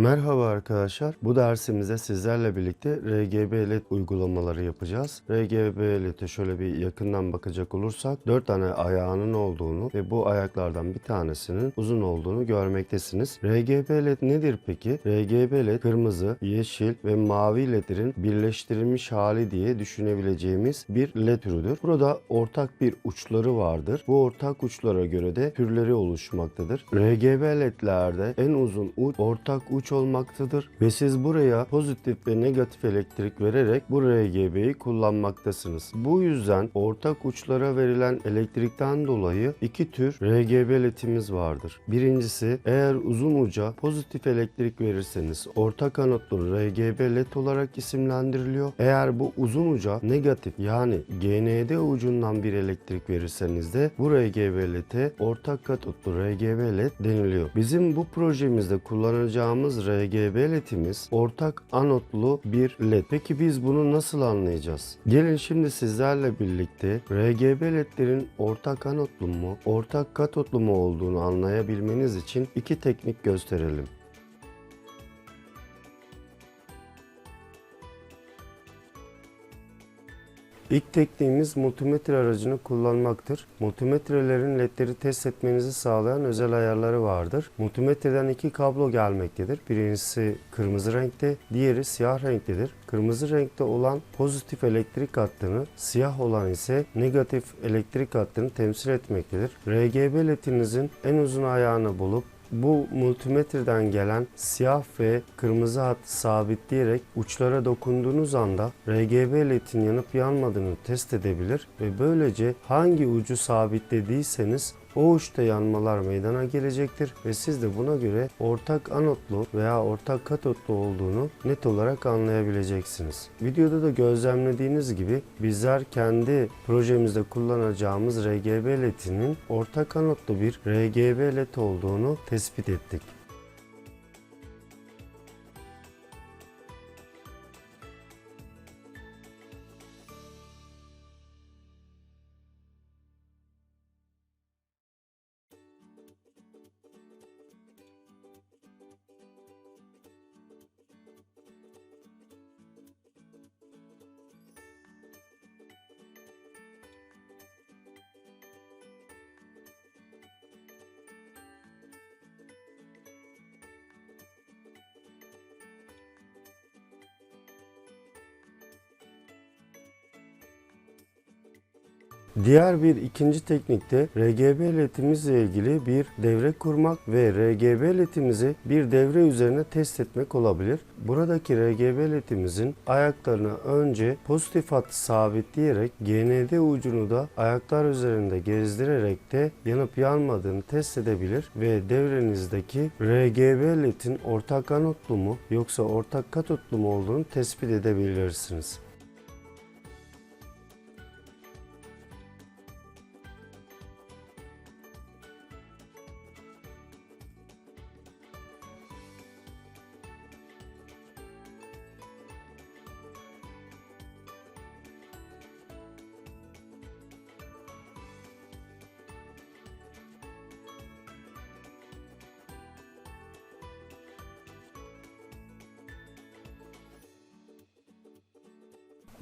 Merhaba arkadaşlar. Bu dersimizde sizlerle birlikte RGB LED uygulamaları yapacağız. RGB LED'e şöyle bir yakından bakacak olursak 4 tane ayağının olduğunu ve bu ayaklardan bir tanesinin uzun olduğunu görmektesiniz. RGB LED nedir peki? RGB LED kırmızı, yeşil ve mavi ledlerin birleştirilmiş hali diye düşünebileceğimiz bir LED türüdür. Burada ortak bir uçları vardır. Bu ortak uçlara göre de türleri oluşmaktadır. RGB ledlerde en uzun uç ortak uç olmaktadır ve siz buraya pozitif ve negatif elektrik vererek bu RGB'yi kullanmaktasınız. Bu yüzden ortak uçlara verilen elektrikten dolayı iki tür RGB ledimiz vardır. Birincisi eğer uzun uca pozitif elektrik verirseniz ortak anotlu RGB led olarak isimlendiriliyor. Eğer bu uzun uca negatif yani GND ucundan bir elektrik verirseniz de bu RGB led'e ortak katotlu RGB led deniliyor. Bizim bu projemizde kullanacağımız RGB ledimiz ortak anotlu bir led. Peki biz bunu nasıl anlayacağız? Gelin şimdi sizlerle birlikte RGB ledlerin ortak anotlu mu, ortak katotlu mu olduğunu anlayabilmeniz için iki teknik gösterelim. İlk tekniğimiz multimetre aracını kullanmaktır. Multimetrelerin ledleri test etmenizi sağlayan özel ayarları vardır. Multimetreden iki kablo gelmektedir. Birincisi kırmızı renkte, diğeri siyah renktedir. Kırmızı renkte olan pozitif elektrik hattını, siyah olan ise negatif elektrik hattını temsil etmektedir. RGB ledinizin en uzun ayağını bulup bu multimetreden gelen siyah ve kırmızı hattı sabitleyerek uçlara dokunduğunuz anda RGB ledin yanıp yanmadığını test edebilir ve böylece hangi ucu sabitlediyseniz o uçta yanmalar meydana gelecektir ve siz de buna göre ortak anotlu veya ortak katotlu olduğunu net olarak anlayabileceksiniz. Videoda da gözlemlediğiniz gibi bizler kendi projemizde kullanacağımız RGB ledinin ortak anotlu bir RGB led olduğunu tespit ettik. Diğer bir ikinci teknikte RGB ledimizle ilgili bir devre kurmak ve RGB ledimizi bir devre üzerine test etmek olabilir. Buradaki RGB ledimizin ayaklarını önce pozitif hattı sabitleyerek GND ucunu da ayaklar üzerinde gezdirerek de yanıp yanmadığını test edebilir ve devrenizdeki RGB ledin ortak anotlu mu yoksa ortak katotlu mu olduğunu tespit edebilirsiniz.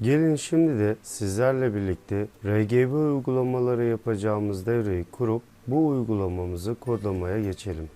Gelin şimdi de sizlerle birlikte RGB uygulamaları yapacağımız devreyi kurup bu uygulamamızı kodlamaya geçelim.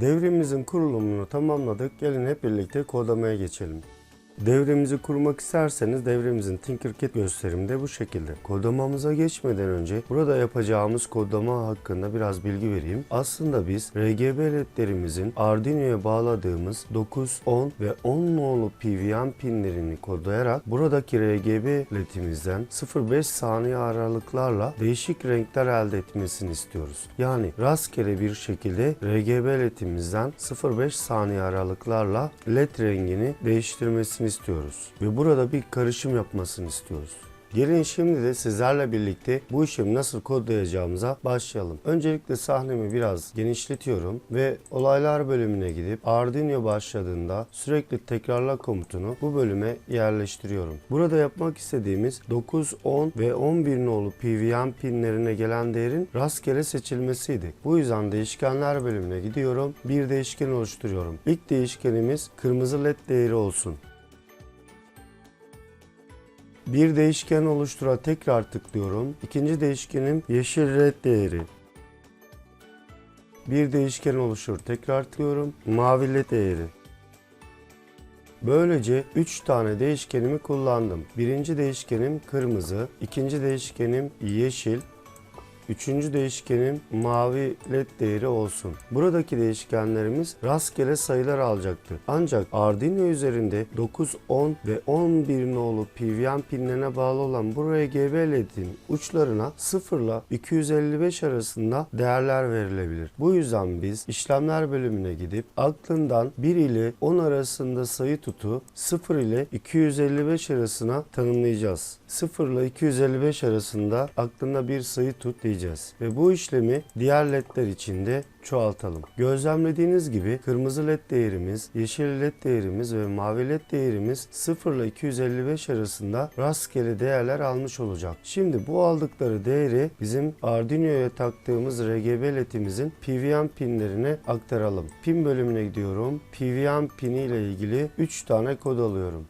Devrimimizin kurulumunu tamamladık. Gelin hep birlikte kodlamaya geçelim. Devremizi kurmak isterseniz devremizin Tinkercad gösterimi de bu şekilde. Kodlamamıza geçmeden önce burada yapacağımız kodlama hakkında biraz bilgi vereyim. Aslında biz RGB ledlerimizin Arduino'ya bağladığımız 9, 10 ve 10 nolu PWM pinlerini kodlayarak buradaki RGB ledimizden 0.5 saniye aralıklarla değişik renkler elde etmesini istiyoruz. Yani rastgele bir şekilde RGB ledimizden 0.5 saniye aralıklarla led rengini değiştirmesini istiyoruz. Ve burada bir karışım yapmasını istiyoruz. Gelin şimdi de sizlerle birlikte bu işlemi nasıl kodlayacağımıza başlayalım. Öncelikle sahnemi biraz genişletiyorum ve olaylar bölümüne gidip Arduino başladığında sürekli tekrarla komutunu bu bölüme yerleştiriyorum. Burada yapmak istediğimiz 9, 10 ve 11 nolu PWM pinlerine gelen değerin rastgele seçilmesiydi. Bu yüzden değişkenler bölümüne gidiyorum. Bir değişken oluşturuyorum. İlk değişkenimiz kırmızı led değeri olsun. Bir değişken oluştura tekrar tıklıyorum. İkinci değişkenim yeşil red değeri. Bir değişken oluşur. Tekrar tıklıyorum. Mavi led değeri. Böylece 3 tane değişkenimi kullandım. Birinci değişkenim kırmızı, ikinci değişkenim yeşil, Üçüncü değişkenim mavi led değeri olsun. Buradaki değişkenlerimiz rastgele sayılar alacaktı. Ancak Arduino üzerinde 9, 10 ve 11 nolu PWM pinlerine bağlı olan bu RGB ledin uçlarına 0 ile 255 arasında değerler verilebilir. Bu yüzden biz işlemler bölümüne gidip aklından 1 ile 10 arasında sayı tutu 0 ile 255 arasına tanımlayacağız. 0 ile 255 arasında aklında bir sayı tut diyeceğiz. Ve bu işlemi diğer ledler için de çoğaltalım. Gözlemlediğiniz gibi kırmızı led değerimiz, yeşil led değerimiz ve mavi led değerimiz 0 ile 255 arasında rastgele değerler almış olacak. Şimdi bu aldıkları değeri bizim Arduino'ya taktığımız RGB ledimizin PWM pinlerine aktaralım. Pin bölümüne gidiyorum. PWM pini ile ilgili 3 tane kod alıyorum.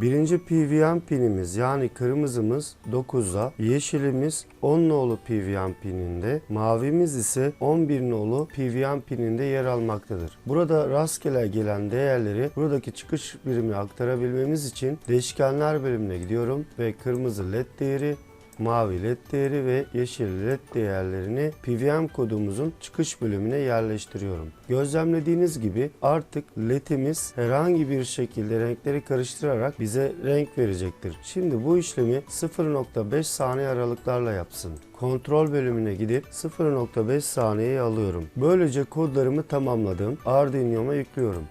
Birinci PWM pinimiz yani kırmızımız 9'da, yeşilimiz 10 nolu PWM pininde, mavimiz ise 11 nolu PWM pininde yer almaktadır. Burada rastgele gelen değerleri buradaki çıkış birimine aktarabilmemiz için değişkenler bölümüne gidiyorum ve kırmızı led değeri mavi led değeri ve yeşil led değerlerini PWM kodumuzun çıkış bölümüne yerleştiriyorum. Gözlemlediğiniz gibi artık ledimiz herhangi bir şekilde renkleri karıştırarak bize renk verecektir. Şimdi bu işlemi 0.5 saniye aralıklarla yapsın. Kontrol bölümüne gidip 0.5 saniyeye alıyorum. Böylece kodlarımı tamamladım. Arduino'ma yüklüyorum.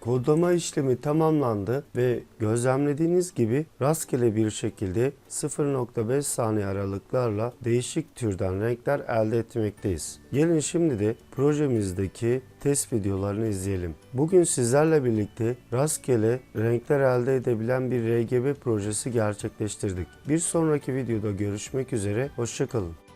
Kodlama işlemi tamamlandı ve gözlemlediğiniz gibi rastgele bir şekilde 0.5 saniye aralıklarla değişik türden renkler elde etmekteyiz. Gelin şimdi de projemizdeki test videolarını izleyelim. Bugün sizlerle birlikte rastgele renkler elde edebilen bir RGB projesi gerçekleştirdik. Bir sonraki videoda görüşmek üzere, hoşçakalın.